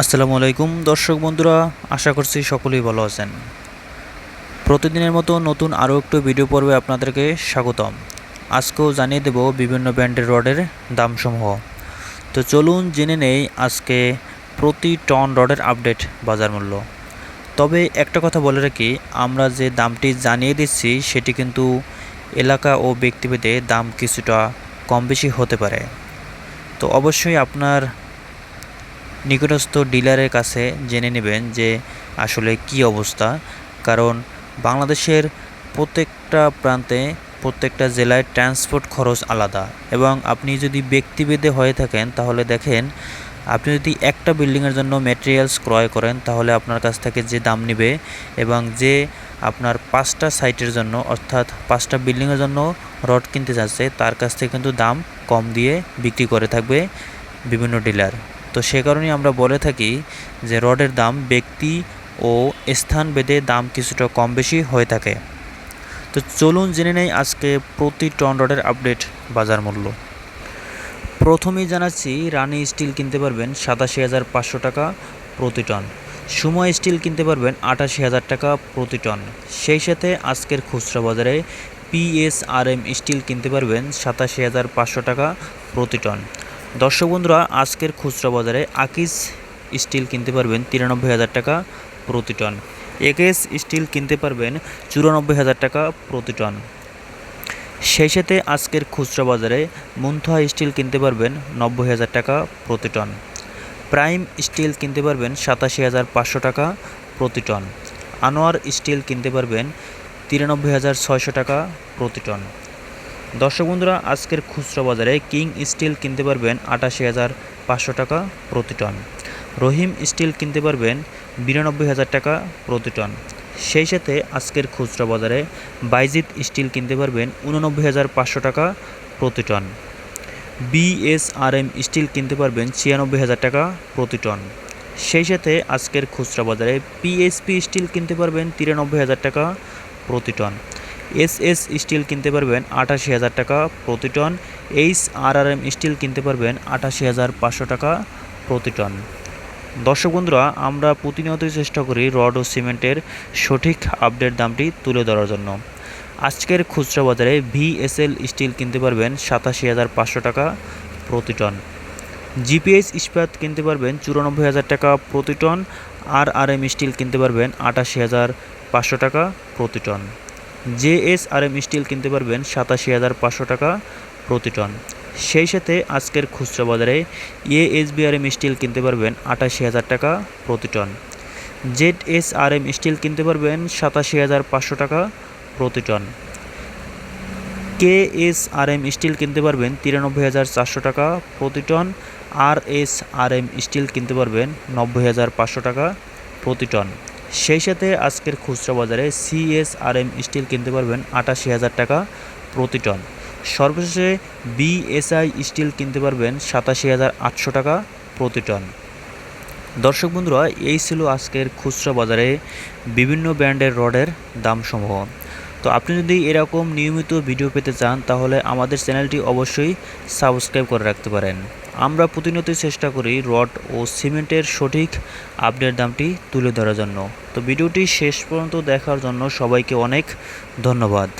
আসসালামু আলাইকুম, দর্শক বন্ধুরা, আশা করছি সকলেই ভালো আছেন। প্রতিদিনের মতো নতুন আরও একটু ভিডিও পর্বে আপনাদেরকে স্বাগতম। আজকেও জানিয়ে দেব বিভিন্ন ব্র্যান্ডের রডের দামসমূহ। তো চলুন জেনে নেই আজকে প্রতি টন রডের আপডেট বাজার মূল্য। তবে একটা কথা বলে রাখি, আমরা যে দামটি জানিয়ে দিচ্ছি, সেটি কিন্তু এলাকা ও ব্যক্তিভেদে দাম কিছুটা কম বেশি হতে পারে। তো অবশ্যই আপনার নিকটস্থ ডিলারের কাছে জেনে নেবেন যে আসলে কি অবস্থা। কারণ বাংলাদেশের প্রত্যেকটা প্রান্তে, প্রত্যেকটা জেলায় ট্রান্সপোর্ট খরচ আলাদা এবং আপনি যদি ব্যক্তিভেদে হয়ে থাকেন, তাহলে দেখেন আপনি যদি একটা বিল্ডিংয়ের জন্য ম্যাটেরিয়ালস ক্রয় করেন, তাহলে আপনার কাছ থেকে যে দাম নেবে এবং যে আপনার পাঁচটা সাইটের জন্য, অর্থাৎ পাঁচটা বিল্ডিংয়ের জন্য রড কিনতে যাচ্ছে, তার কাছ থেকে কিন্তু দাম কম দিয়ে বিক্রি করে থাকবে বিভিন্ন ডিলার। তো সে কারণেই আমরা বলে থাকি যে রডের দাম ব্যক্তি ও স্থান ভেদে দাম কিছুটা কম বেশি হয়ে থাকে। তো চলুন জেনে নেই আজকে প্রতি টন রডের আপডেট বাজার মূল্য। প্রথমেই জানাচ্ছি, রানি স্টিল কিনতে পারবেন সাতাশি হাজার পাঁচশো টাকা প্রতি টন। সময় স্টিল কিনতে পারবেন আটাশি হাজার টাকা প্রতি টন। সেই সাথে আজকের খুচরা বাজারে পিএসআরএম স্টিল কিনতে পারবেন সাতাশি হাজার পাঁচশো টাকা প্রতি টন। দর্শক বন্ধুরা, আজকের খুচরা বাজারে আকিস স্টিল কিনতে পারবেন তিরানব্বই হাজার টাকা প্রতি টন। একেস স্টিল কিনতে পারবেন চুরানব্বই হাজার টাকা প্রতি টন। সেই সাথে আজকের খুচরা বাজারে মুন্থা স্টিল কিনতে পারবেন নব্বই হাজার টাকা প্রতি টন। প্রাইম স্টিল কিনতে পারবেন সাতাশি হাজার পাঁচশো টাকা প্রতি টন। আনোয়ার স্টিল কিনতে পারবেন তিরানব্বই হাজার ছয়শো টাকা প্রতি টন। দর্শক বন্ধুরা, আজকের খুচরা বাজারে কিং স্টিল কিনতে পারবেন আটাশি হাজার পাঁচশো টাকা প্রতি টন। রহিম স্টিল কিনতে পারবেন বিরানব্বই হাজার টাকা প্রতি টন। সেই সাথে আজকের খুচরা বাজারে বাইজিত স্টিল কিনতে পারবেন উননব্বই হাজার পাঁচশো টাকা প্রতি টন। বিএসআরএম স্টিল কিনতে পারবেন ছিয়ানব্বই হাজার টাকা প্রতি টন। সেই সাথে আজকের খুচরা বাজারে পিএসপি স্টিল কিনতে পারবেন তিরানব্বই হাজার টাকা প্রতি টন। এস এস স্টিল কিনতে পারবেন আটাশি হাজার টাকা প্রতি ton. H R R M steel কিনতে পারবেন আটাশি হাজার পাঁচশো টাকা প্রতি টন। দর্শক বন্ধুরা, আমরা প্রতিনিয়তই চেষ্টা করি রড ও সিমেন্টের সঠিক আপডেট দামটি তুলে ধরার জন্য। আজকের খুচরা বাজারে ভিএসএল স্টিল কিনতে পারবেন সাতাশি হাজার পাঁচশো টাকা প্রতি টন। জিপিএস ইস্পাত কিনতে পারবেন চুরানব্বই হাজার টাকা প্রতি ton. R R M steel কিনতে পারবেন আটাশি হাজার পাঁচশো টাকা প্রতি টন। জেএসআরএম স্টিল কিনতে পারবেন সাতাশি হাজার পাঁচশো টাকা প্রতি টন। সেই সাথে আজকের খুচরা বাজারে এএসবিআরএম স্টিল কিনতে পারবেন আটাশি হাজার টাকা প্রতি ton. Z S R M steel কিনতে পারবেন সাতাশি হাজার পাঁচশো টাকা প্রতি ton. K S R M steel কিনতে পারবেন তিরানব্বই হাজার চারশো টাকা প্রতি ton. R S R M steel কিনতে পারবেন নব্বই হাজার পাঁচশো টাকা প্রতি টন। সেই সাথে আজকের খুচরা বাজারে সিএসআরএম স্টিল কিনতে পারবেন আটাশি হাজার টাকা প্রতি টন। সর্বশেষে বিএসআই স্টিল কিনতে পারবেন সাতাশি হাজার আটশো টাকা প্রতি টন। দর্শক বন্ধুরা, এই ছিল আজকের খুচরা বাজারে বিভিন্ন ব্র্যান্ডের রডের দামসমূহ। তো আপনি যদি এরকম নিয়মিত ভিডিও পেতে চান, তাহলে আমাদের চ্যানেলটি অবশ্যই সাবস্ক্রাইব করে রাখতে পারেন। আমরা প্রতিনিয়ত চেষ্টা করি রড ও সিমেন্টের সঠিক আপডেট দামটি তুলে ধরার জন্য। তো ভিডিওটি শেষ পর্যন্ত দেখার জন্য সবাইকে অনেক ধন্যবাদ।